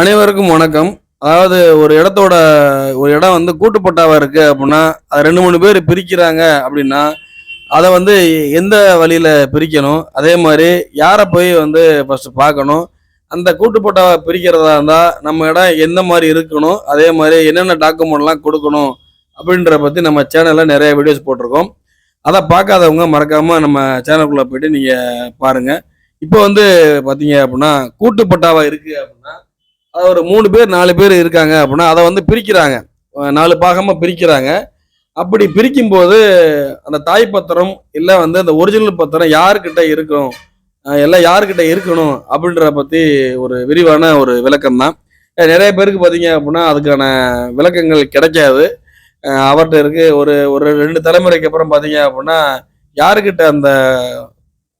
அனைவருக்கும் வணக்கம். அதாவது ஒரு இடத்தோட ஒரு இடம் வந்து கூட்டுப்பட்டாவா இருக்கு அப்படின்னா அது ரெண்டு மூணு பேர் பிரிக்கிறாங்க அப்படின்னா அதை வந்து எந்த வழியில பிரிக்கணும்? அதே மாதிரி யாரை போய் வந்து ஃபர்ஸ்ட் பார்க்கணும்? அந்த கூட்டுப்பட்டாவை பிரிக்கிறதா இருந்தால் நம்ம இடம் எந்த மாதிரி இருக்கணும்? அதே மாதிரி என்னென்ன டாக்குமெண்ட்லாம் கொடுக்கணும்? அப்படின்ற பற்றி நம்ம சேனலில் நிறைய வீடியோஸ் போட்டிருக்கோம். அதை பார்க்காதவங்க மறக்காம நம்ம சேனலுக்குள்ளே போயிட்டு நீங்கள் பாருங்கள் இப்போ வந்து பார்த்தீங்க அப்படின்னா கூட்டுப்பட்டாவாக இருக்குது அப்படின்னா ஒரு மூணு பேர் நாலு பேர் இருக்காங்க அப்படின்னா அதை வந்து பிரிக்கிறாங்க. நாலு பாகமாக பிரிக்கிறாங்க. அப்படி பிரிக்கும்போது அந்த தாய் பத்திரம் இல்லை வந்து அந்த ஒரிஜினல் பத்திரம் யாருக்கிட்ட இருக்கும்? எல்லாம் யாருக்கிட்ட இருக்கணும் அப்படின்றத பற்றி ஒரு விரிவான ஒரு விளக்கம் தான் நிறைய பேருக்கு பார்த்தீங்க அப்படின்னா அதுக்கான விளக்கங்கள் கிடைக்காது. அவர்கிட்ட இருக்கு ஒரு ஒரு ரெண்டு தலைமுறைக்கு அப்புறம் பார்த்தீங்க அப்படின்னா யாருக்கிட்ட அந்த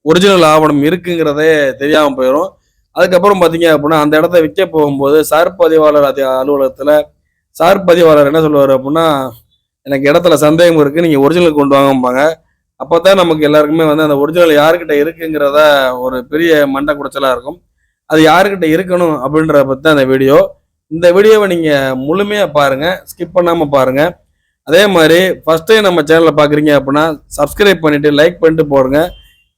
ஒரிஜினல் ஆவணம் இருக்குங்கிறதே தெரியாமல் போயிடும் அதுக்கப்புறம் பார்த்தீங்க அப்படின்னா அந்த இடத்த விற்க போகும்போது சார் பதிவாளர் அதி அலுவலகத்தில் சார் பதிவாளர் என்ன சொல்லுவார் அப்படின்னா எனக்கு இடத்துல சந்தேகம் இருக்குது நீங்கள் ஒரிஜினல் கொண்டு வாங்கம்பாங்க. அப்போ தான் நமக்கு எல்லாருக்குமே வந்து அந்த ஒரிஜினல் யாருக்கிட்ட இருக்குங்கிறத ஒரு பெரிய மண்டை குடைச்சலாக இருக்கும். அது யாருக்கிட்ட இருக்கணும் அப்படின்றத பற்றி தான் அந்த வீடியோ. இந்த வீடியோவை நீங்கள் முழுமையாக பாருங்கள் ஸ்கிப் பண்ணாமல் பாருங்கள் அதே மாதிரி ஃபஸ்ட் டைம் நம்ம சேனலை பார்க்குறீங்க அப்படின்னா சப்ஸ்கிரைப் பண்ணிவிட்டு லைக் பண்ணிட்டு போடுங்க.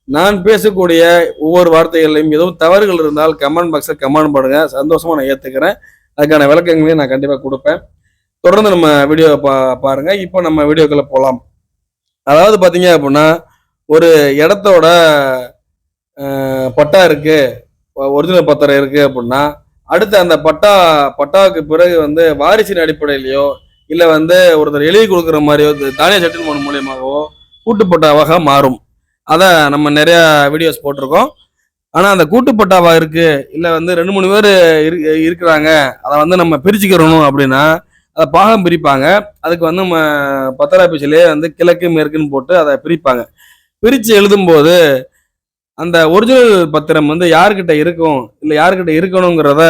நான் பேசக்கூடிய ஒவ்வொரு வார்த்தைகளையும் எதுவும் தவறுகள் இருந்தால் கமெண்ட் பாக்ஸில் கமெண்ட் பண்ணுங்க சந்தோஷமா நான் ஏற்றுக்கிறேன் அதுக்கான விளக்கங்களையும் நான் கண்டிப்பாக கொடுப்பேன். தொடர்ந்து நம்ம வீடியோவை பா பாருங்க. இப்போ நம்ம வீடியோக்குள்ள போகலாம் அதாவது பார்த்தீங்க அப்படின்னா ஒரு இடத்தோட பட்டா இருக்கு. ஒரிஜினல் பத்திரம் இருக்கு அப்படின்னா அடுத்து அந்த பட்டா பட்டாவுக்கு பிறகு வந்து வாரிசின் அடிப்படையிலையோ இல்லை வந்து ஒருத்தர் எழுதி கொடுக்குற மாதிரியோ தானிய செட்டில்மெண்ட் மூலியமாகவோ கூட்டுப்பட்டாவாக மாறும். அதை நம்ம நிறைய வீடியோஸ் போட்டிருக்கோம். ஆனால் அந்த கூட்டுப்பட்டாவா இருக்கு? இல்லை வந்து ரெண்டு மூணு பேர் இருக்கிறாங்க. அதை வந்து நம்ம பிரிச்சுக்கிறணும் அப்படின்னா அதை பாகம் பிரிப்பாங்க. அதுக்கு வந்து நம்ம பத்திர ஆஃபீஸ்லேயே வந்து கிழக்கு மேற்குன்னு போட்டு அதை பிரிப்பாங்க. பிரித்து எழுதும்போது அந்த ஒரிஜினல் பத்திரம் வந்து யார்கிட்ட இருக்கும்? இல்லை யார்கிட்ட இருக்கணுங்கிறத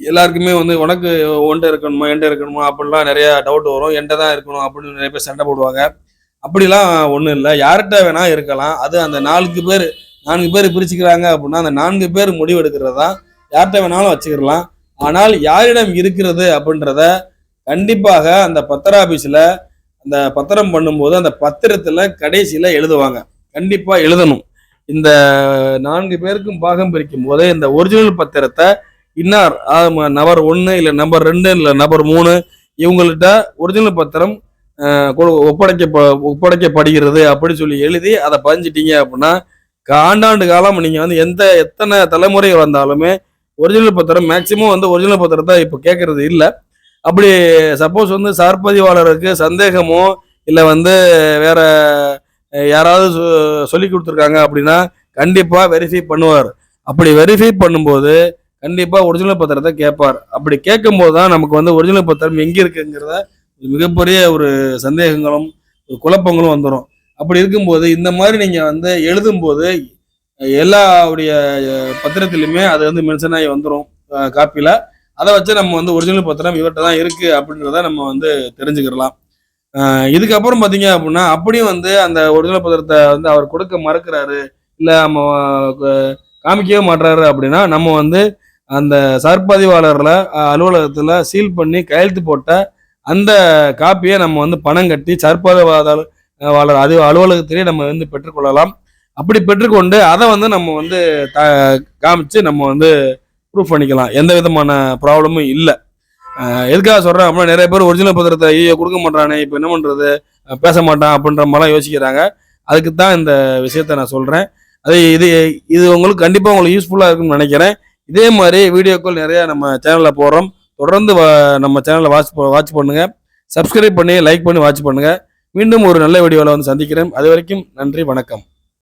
எல்லாருக்குமே வந்து உனக்கு ஒன்றை இருக்கணுமா என்கிட்ட இருக்கணுமா? அப்படிலாம் நிறைய டவுட் வரும். என்கிட்ட தான் இருக்கணும் அப்படின்னு நிறைய பேர் சண்டை போடுவாங்க. அப்படிலாம் ஒன்றும் இல்லை. யார்கிட்ட வேணா இருக்கலாம். அது அந்த நான்கு பேர் நான்கு பேர் பிரிச்சுக்கிறாங்க அப்படின்னா அந்த நான்கு பேர் முடிவெடுக்கிறது தான் யார்கிட்ட வேணாலும் வச்சுக்கிடலாம். ஆனால் யாரிடம் இருக்கிறது அப்படின்றத கண்டிப்பாக அந்த பத்திர ஆபீஸில் அந்த பத்திரம் பண்ணும்போது அந்த பத்திரத்தில் கடைசியில் எழுதுவாங்க. கண்டிப்பாக எழுதணும். இந்த நான்கு பேருக்கும் பாகம் பிரிக்கும் போதே இந்த ஒரிஜினல் பத்திரத்தை இன்னார் நபர் ஒன்று இல்லை நம்பர் ரெண்டு இல்லை நபர் மூணு இவங்கள்ட்ட ஒரிஜினல் பத்திரம் ஒப்படைக்க ஒப்படைக்கப்படுகிறது அப்படின்னு சொல்லி எழுதி அதை பதிஞ்சிட்டீங்க அப்படின்னா ஆண்டாண்டு காலம் நீங்கள் வந்து எந்த எத்தனை தலைமுறை வந்தாலுமே ஒரிஜினல் பத்திரம் மேக்சிமம் வந்து ஒரிஜினல் பத்திரத்தை இப்போ கேட்கறது இல்லை. அப்படி சப்போஸ் வந்து சார்பதிவாளருக்கு சந்தேகமோ இல்லை வந்து வேற யாராவது சொ- சொல்லி கொடுத்துருக்காங்க அப்படின்னா கண்டிப்பாக வெரிஃபை பண்ணுவார். அப்படி வெரிஃபை பண்ணும்போது கண்டிப்பாக ஒரிஜினல் பத்திரத்தை கேட்பார். அப்படி கேட்கும்போது தான் நமக்கு வந்து ஒரிஜினல் பத்திரம் எங்கே இருக்குங்கிறத மிகப்பெரிய ஒரு சந்தேகங்களும் ஒரு குழப்பங்களும் வந்துடும் அப்படி இருக்கும்போது இந்த மாதிரி நீங்கள் வந்து எழுதும்போது எல்லாவுடைய பத்திரத்திலையுமே அது வந்து மென்ஷன் ஆகி வந்துடும் காப்பியில் அதை வச்சு நம்ம வந்து ஒரிஜினல் பத்திரம் இவர்கிட்ட தான் இருக்குது அப்படின்றத நம்ம வந்து தெரிஞ்சுக்கிடலாம். இதுக்கப்புறம் பார்த்தீங்க அப்படின்னா அப்படியும் வந்து அந்த ஒரிஜினல் பத்திரத்தை வந்து அவர் கொடுக்க மறுக்கிறாரு இல்லை நம்ம காமிக்கவே மாட்டுறாரு அப்படின்னா நம்ம வந்து அந்த சர்பதிவாளரில் அலுவலகத்தில் சீல் பண்ணி கையெழுத்து போட்ட அந்த காப்பியை நம்ம வந்து பணம் கட்டி சர்பதிவாளர் அது அலுவலகத்திலே நம்ம வந்து பெற்றுக்கொள்ளலாம். அப்படி பெற்றுக்கொண்டு அதை வந்து நம்ம வந்து த காமிச்சு நம்ம வந்து ப்ரூஃப் பண்ணிக்கலாம். எந்த விதமான ப்ராப்ளமும் இல்லை. எதுக்காக சொல்கிறேன் அப்படின்னா நிறைய பேர் ஒரிஜினல் பத்திரத்தை ஐயோ கொடுக்க மாட்டானே இப்போ என்ன பண்ணுறது பேச மாட்டான் அப்படின்ற மாதிரிலாம் யோசிக்கிறாங்க. அதுக்கு தான் இந்த விஷயத்த நான் சொல்கிறேன் அது இது இது உங்களுக்கு கண்டிப்பாக உங்களுக்கு யூஸ்ஃபுல்லாக இருக்கும்னு நினைக்கிறேன். இதே மாதிரி வீடியோக்கள் நிறையா நம்ம சேனலில் போடுறோம். தொடர்ந்து வா- நம்ம சேனலை வாட்ச் வாட்ச் பண்ணுங்க. சப்ஸ்கிரைப் பண்ணி லைக் பண்ணி வாட்ச் பண்ணுங்க. மீண்டும் ஒரு நல்ல வீடியோவில் வந்து சந்திக்கிறேன். அது வரைக்கும் நன்றி வணக்கம்.